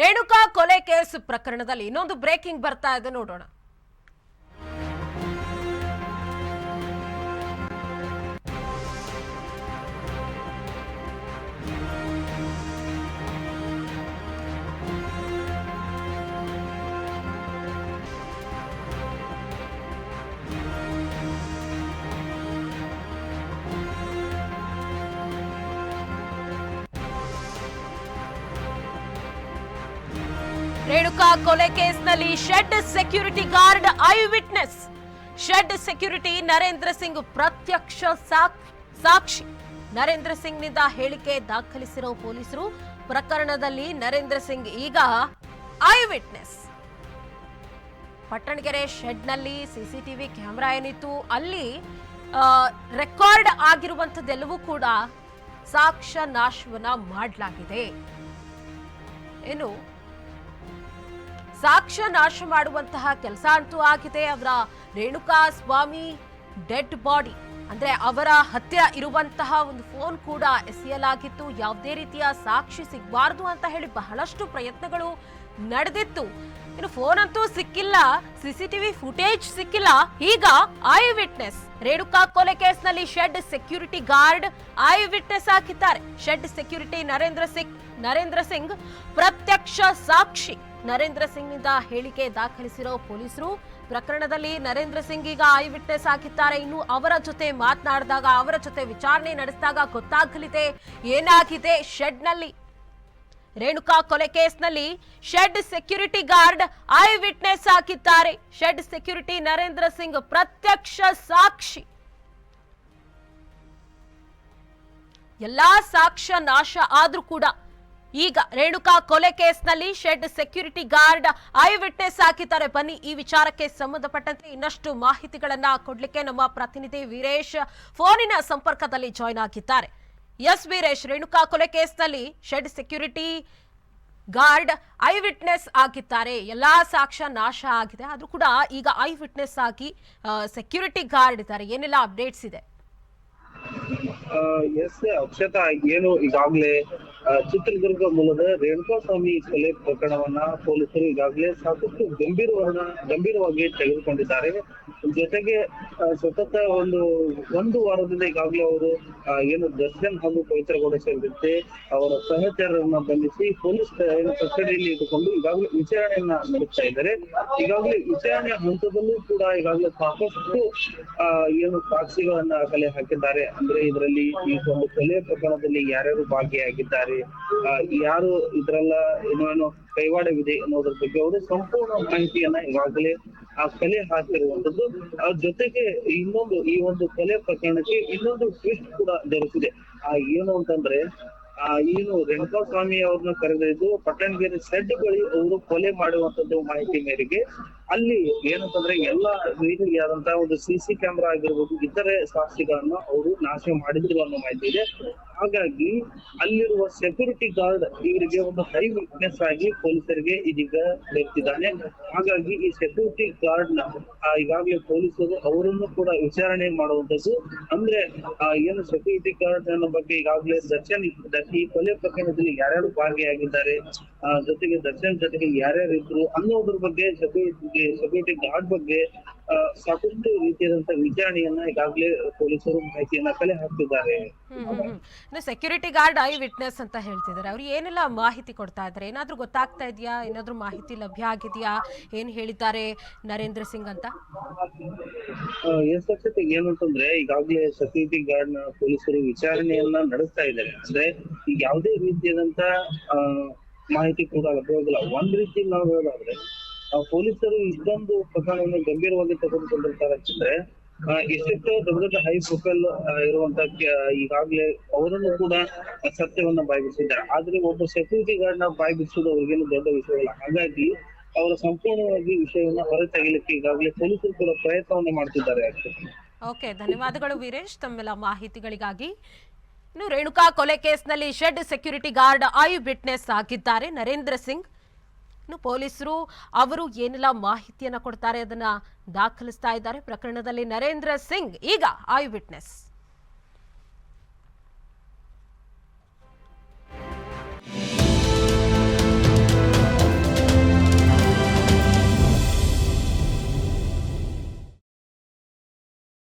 ರೇಣುಕಾ ಕೊಲೆ ಕೇಸ್ ಪ್ರಕರಣದಲ್ಲಿ ಇನ್ನೊಂದು ಬ್ರೇಕಿಂಗ್ ಬರ್ತಾ ಇದೆ ನೋಡೋಣ. ರೇಣುಕಾ ಕೊಲೆ ಕೇಸ್ನಲ್ಲಿ shed security guard eye witness. Shed security Narendra Singh ಪ್ರತ್ಯಕ್ಷ ಸಾಕ್- ಸಾಕ್ಷಿ. ನರೇಂದ್ರ ಸಿಂಗ್ನಿಂದ ಹೇಳಿಕೆ ದಾಖಲಿಸಿರೋ ಪೊಲೀಸರು ಪ್ರಕರಣದಲ್ಲಿ ನರೇಂದ್ರ ಸಿಂಗ್ ಈಗ ಐ ವಿಟ್ನೆಸ್. ಪಟ್ಟಣಗೆರೆ ಶೆಡ್ನಲ್ಲಿ ಸಿಸಿಟಿವಿ ಕ್ಯಾಮೆರಾ ಏನಿತ್ತು, ಅಲ್ಲಿ ರೆಕಾರ್ಡ್ ಆಗಿರುವಂತದ್ದೆಲ್ಲವೂ ಕೂಡ ಸಾಕ್ಷ್ಯ ನಾಶವನ್ನ ಮಾಡಲಾಗಿದೆ. ಏನು? ಸಾಕ್ಷ್ಯ ನಾಶ ಮಾಡುವಂತಹ ಕೆಲಸ ಅಂತೂ ಆಗಿದೆ. ಅವರ ರೇಣುಕಾ ಸ್ವಾಮಿ ಡೆಡ್ ಬಾಡಿ. ಅಂದ್ರೆ ಅವರ ಹತ್ತಿರ ಇರುವಂತಹ ಒಂದು ಫೋನ್ ಕೂಡ ಎಸೆಯಲಾಗಿತ್ತು. ಯಾವುದೇ ರೀತಿಯ ಸಾಕ್ಷಿ ಸಿಗಬಾರದು ಅಂತ ಹೇಳಿ ಬಹಳಷ್ಟು ಪ್ರಯತ್ನಗಳು ನಡೆದಿತ್ತು. ಇನ್ನು ಫೋನ್ ಅಂತೂ ಸಿಕ್ಕಿಲ್ಲ, ಸಿಸಿಟಿವಿ ಫುಟೇಜ್ ಸಿಕ್ಕಿಲ್ಲ. ಈಗ ಐ ವಿಟ್ನೆಸ್. ರೇಣುಕಾ ಕೊಲೆ ಕೇಸ್ನಲ್ಲಿ shed security guard eye witness ಹಾಕಿದ್ದಾರೆ. ಶೆಡ್ ಸೆಕ್ಯೂರಿಟಿ ನರೇಂದ್ರ ಸಿಂಗ್ ನರೇಂದ್ರ ಸಿಂಗ್ ಪ್ರತ್ಯಕ್ಷ ಸಾಕ್ಷಿ. ನರೇಂದ್ರ ಸಿಂಗ್ನಿಂದ ಹೇಳಿಕೆ ದಾಖಲಿಸಿರೋ ಪೊಲೀಸರು ಪ್ರಕರಣದಲ್ಲಿ ನರೇಂದ್ರ ಸಿಂಗ್ ಈಗ ಐ ವಿಟ್ನೆಸ್ ಆಗಿದ್ದಾರೆ ಇನ್ನು ಅವರ ಜೊತೆ ಮಾತನಾಡಿದಾಗ, ಅವರ ಜೊತೆ ವಿಚಾರಣೆ ನಡೆಸಿದಾಗ ಗೊತ್ತಾಗಲಿದೆ, ಏನಾಗಿದೆ ಶೆಡ್ನಲ್ಲಿ. ರೇಣುಕಾ ಕೊಲೆ ಕೇಸ್ನಲ್ಲಿ shed security guard eye witness ಹಾಕಿದ್ದಾರೆ. ಶೆಡ್ ಸೆಕ್ಯೂರಿಟಿ ನರೇಂದ್ರ ಸಿಂಗ್ ಪ್ರತ್ಯಕ್ಷ ಸಾಕ್ಷಿ. ಎಲ್ಲಾ ಸಾಕ್ಷ್ಯ ನಾಶ ಆದ್ರೂ ಕೂಡ ಈಗ ರೇಣುಕಾ ಕೊಲೆ ಕೇಸ್ನಲ್ಲಿ shed security guard eye witness ಹಾಕಿದ್ದಾರೆ. ಬನ್ನಿ ಈ ವಿಚಾರಕ್ಕೆ ಸಂಬಂಧಪಟ್ಟಂತೆ ಇನ್ನಷ್ಟು ಮಾಹಿತಿಗಳನ್ನ ಕೊಡ್ಲಿಕ್ಕೆ ನಮ್ಮ ಪ್ರತಿನಿಧಿ ವೀರೇಶ್ ಫೋನಿನ ಸಂಪರ್ಕದಲ್ಲಿ ಜಾಯ್ನ್ ಆಗಿದ್ದಾರೆ. ಎಸ್ ವೀರೇಶ್, ರೇಣುಕಾ ಕೊಲೆ ಕೇಸ್ನಲ್ಲಿ shed security guard eye witness ಆಗಿದ್ದಾರೆ ಎಲ್ಲಾ ಸಾಕ್ಷ್ಯ ನಾಶ ಆಗಿದೆ. ಆದ್ರೂ ಕೂಡ ಈಗ ಐ ವಿಟ್ನೆಸ್ ಆಗಿ ಸೆಕ್ಯೂರಿಟಿ ಗಾರ್ಡ್ ಇದ್ದಾರೆ. ಏನೆಲ್ಲ ಅಪ್ಡೇಟ್ಸ್ ಇದೆ? ಅಕ್ಷತಾ, ಏನು ಈಗಾಗಲೇ ಚಿತ್ರದುರ್ಗ ಮೂಲದ ರೇಣುಕಾಸ್ವಾಮಿ ಕೊಲೆ ಪ್ರಕರಣವನ್ನ ಪೊಲೀಸರು ಈಗಾಗಲೇ ಸಾಕಷ್ಟು ಗಂಭೀರವನ್ನ ಗಂಭೀರವಾಗಿ ತೆಗೆದುಕೊಂಡಿದ್ದಾರೆ. ಜೊತೆಗೆ ಸತತ ಒಂದು ಒಂದು ವಾರದಿಂದ ಈಗಾಗಲೇ ಅವರು ಏನು ದರ್ಶನ್ ಹಾಗೂ ಪವಿತ್ರಗೌಡ ಸೇರಿದಂತೆ ಅವರ ಸಹಚರರನ್ನ ಬಂಧಿಸಿ ಪೊಲೀಸ್ ಕಸ್ಟಡಿಯಲ್ಲಿ ಇಟ್ಟುಕೊಂಡು ಈಗಾಗಲೇ ವಿಚಾರಣೆಯನ್ನ ನಡೆಸ್ತಾ ಇದ್ದಾರೆ. ಈಗಾಗಲೇ ವಿಚಾರಣೆ ಹಂತದಲ್ಲೂ ಕೂಡ ಈಗಾಗಲೇ ಸಾಕಷ್ಟು ಏನು ಸಾಕ್ಷಿಗಳನ್ನ ಕಲೆ ಹಾಕಿದ್ದಾರೆ. ಅಂದ್ರೆ ಇದರಲ್ಲಿ ಈ ಒಂದು ಕೊಲೆ ಪ್ರಕರಣದಲ್ಲಿ ಯಾರ್ಯಾರು ಭಾಗಿಯಾಗಿದ್ದಾರೆ ಆ, ಯಾರು ಇದ್ರೆಲ್ಲ ಏನೇನೋ ಕೈವಾಡವಿದೆ ಅನ್ನೋದ್ರ ಬಗ್ಗೆ ಅವರು ಸಂಪೂರ್ಣ ಮಾಹಿತಿಯನ್ನ ಈಗಾಗಲೇ ಆ ಕಲೆ ಹಾಕಿರುವಂತದ್ದು. ಅದ್ರ ಜೊತೆಗೆ ಇನ್ನೊಂದು ಈ ಒಂದು ಕಲೆ ಪ್ರಕರಣಕ್ಕೆ ಇನ್ನೊಂದು ಟ್ವಿಸ್ಟ್ ಕೂಡ ದೊರಕಿದೆ. ಆ ಏನು ಅಂತಂದ್ರೆ ಆ ಏನು ರೇಣುಕಾಸ್ವಾಮಿ ಅವ್ರನ್ನ ಕರೆದೊಯ್ದು ಪಟ್ಟಣಗೆರೆ ಸೆಡ್ ಬಳಿ ಅವರು ಕೊಲೆ ಮಾಡುವಂತದ್ದು ಮಾಹಿತಿ ಮೇರೆಗೆ ಅಲ್ಲಿ ಏನಂತಂದ್ರೆ ಎಲ್ಲ ರೀತಿಯಾದಂತಹ ಒಂದು ಸಿ ಸಿ ಕ್ಯಾಮೆರಾ ಆಗಿರ್ಬೋದು ಇತರೆ ಸಾಕ್ಷಿಗಳನ್ನ ಅವರು ನಾಶ ಮಾಡಿದ್ರು ಅನ್ನೋ ಮಾಹಿತಿ ಇದೆ. ಹಾಗಾಗಿ ಅಲ್ಲಿರುವ ಸೆಕ್ಯೂರಿಟಿ ಗಾರ್ಡ್ ಇವರಿಗೆ ಒಂದು ಹೈ ವಿಟ್ನೆಸ್ ಆಗಿ ಪೊಲೀಸರಿಗೆ ಇದೀಗ ದೊರೆತಿದ್ದಾನೆ ಹಾಗಾಗಿ ಈ ಸೆಕ್ಯೂರಿಟಿ ಗಾರ್ಡ್ನ ಈಗಾಗಲೇ ಪೊಲೀಸರು ಅವರನ್ನು ಕೂಡ ವಿಚಾರಣೆ ಮಾಡುವಂತದ್ದು ಅಂದ್ರೆ ಏನು ಸೆಕ್ಯೂರಿಟಿ ಗಾರ್ಡ್ ಬಗ್ಗೆ ಈಗಾಗಲೇ ದರ್ಶನ್ ಈ ಕೊಲೆ ಪ್ರಕರಣದಲ್ಲಿ ಯಾರ್ಯಾರು ಭಾಗಿಯಾಗಿದ್ದಾರೆ ಜೊತೆಗೆ ದರ್ಶನ್ ಜೊತೆಗೆ ಯಾರ್ಯಾರು ಇದ್ರು ಅನ್ನೋದ್ರ ಬಗ್ಗೆ ಸೆಕ್ಯೂರಿಟಿ ಸೆಕ್ಯೂರಿಟಿ ಗಾರ್ಡ್ ಬಗ್ಗೆ ಸಾಕಷ್ಟು ರೀತಿಯಾದಂತ ವಿಚಾರಣೆಯನ್ನ ಈಗಾಗಲೇ ಪೊಲೀಸರು ಮಾಹಿತಿಯನ್ನ ಕಲೆ ಹಾಕ್ತಿದ್ದಾರೆ. ಸೆಕ್ಯೂರಿಟಿ ಗಾರ್ಡ್ ಐ ವಿಟ್ನೆಸ್ ಅಂತ ಹೇಳ್ತಿದ್ದಾರೆ. ಅವ್ರು ಏನೆಲ್ಲ ಮಾಹಿತಿ ಕೊಡ್ತಾ ಇದ್ದಾರೆ? ಏನಾದ್ರೂ ಗೊತ್ತಾಗ್ತಾ ಇದೆಯಾ? ಏನಾದ್ರೂ ಮಾಹಿತಿ ಲಭ್ಯ ಆಗಿದೆಯಾ? ಏನ್ ಹೇಳಿದ್ದಾರೆ ನರೇಂದ್ರ ಸಿಂಗ್ ಅಂತ? ಎಸ್ ಅಕ್ಷತೆ ಏನಂತಂದ್ರೆ ಈಗಾಗಲೇ ಸೆಕ್ಯೂರಿಟಿ ಗಾರ್ಡ್ನ ಪೊಲೀಸರು ವಿಚಾರಣೆಯನ್ನ ನಡೆಸ್ತಾ ಇದ್ದಾರೆ. ಅಂದ್ರೆ ಈಗ ಯಾವುದೇ ರೀತಿಯಾದಂತ ಆ, ಮಾಹಿತಿ ಕೂಡ ಲಭ್ಯವಾಗಿಲ್ಲ ಒಂದ್ ರೀತಿ ನಾವು ಹೇಳೋದಾದ್ರೆ ಪೊಲೀಸರು ಇಷ್ಟೊಂದು ಪ್ರಕರಣವನ್ನು ಗಂಭೀರವಾಗಿ ತೆಗೆದುಕೊಂಡಿರ್ತಾರೆ ಅಂತಂದ್ರೆ ಎಷ್ಟೆಷ್ಟೋ ದೊಡ್ಡ ದೊಡ್ಡ ಹೈ ಪ್ರೊಫೈಲ್ ಇರುವಂತ ಈಗಾಗ್ಲೇ ಅವರನ್ನು ಕೂಡ ಸತ್ಯವನ್ನ ಬಾಯ್ಬಿಡಿಸಿದ್ದಾರೆ ಆದ್ರೆ ಒಬ್ಬ ಸೆಕ್ಯೂರಿಟಿ ಗಾರ್ಡ್ನ ಬಾಯ್ಬಿಡಿಸೋದು ಅವ್ರಿಗೇನು ದೊಡ್ಡ ಹಾಗಾಗಿ ಅವರ ಸಂಪೂರ್ಣವಾಗಿ ವಿಷಯವನ್ನ ಹೊರ ತೆಗಿಲಿಕ್ಕೆ ಈಗಾಗಲೇ ಪೊಲೀಸರು ಕೂಡ ಪ್ರಯತ್ನವನ್ನ ಮಾಡ್ತಿದ್ದಾರೆ. ಓಕೆ ಧನ್ಯವಾದಗಳು ವೀರೇಶ್. ತಮ್ಮೆಲ್ಲ ಮಾಹಿತಿಗಳಿಗಾಗಿ ಇನ್ನು ರೇಣುಕಾ ಕೊಲೆ ಕೇಸ್ನಲ್ಲಿ shed security guard eye witness ಆಗಿದ್ದಾರೆ ನರೇಂದ್ರ ಸಿಂಗ್, ಇನ್ನು ಪೊಲೀಸರು ಅವರು ಏನೆಲ್ಲ ಮಾಹಿತಿಯನ್ನು ಕೊಡ್ತಾರೆ ಅದನ್ನ ದಾಖಲಿಸ್ತಾ ಇದ್ದಾರೆ ಪ್ರಕರಣದಲ್ಲಿ. ನರೇಂದ್ರ ಸಿಂಗ್, ಈಗ ಐ ವಿಟ್ನೆಸ್.